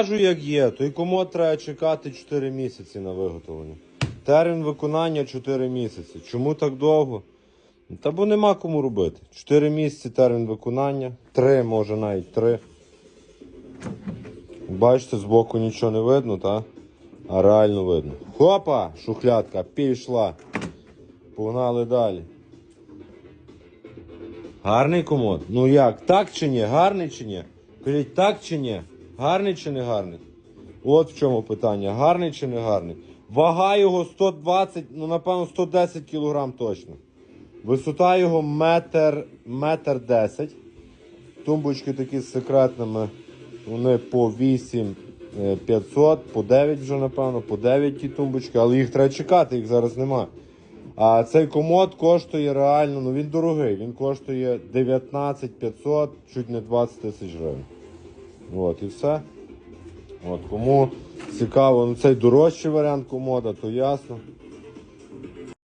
Кажу, як є, той комод треба чекати 4 місяці на виготовлення. Термін виконання 4 місяці. Чому так довго? Та бо нема кому робити. 4 місяці термін виконання, 3, може навіть 3. Бачите, збоку нічого не видно, та? А реально видно. Хопа! Шухлядка пішла. Погнали далі. Гарний комод? Ну як, так чи ні? Гарний чи ні? Кажіть, так чи ні? Гарний чи не гарний? От в чому питання. Гарний чи не гарний? Вага його 120, ну напевно 110 кг точно. Висота його метр, метр 10. Тумбочки такі з секретними. Вони по 8 е, 500, по 9 вже, напевно, по 9 ті тумбочки, але їх треба чекати, їх зараз немає. А цей комод коштує реально, ну він дорогий, він коштує 19 500, чуть не 20 тисяч гривень. От і все. От, кому цікаво, ну цей дорожчий варіант комода, то ясно.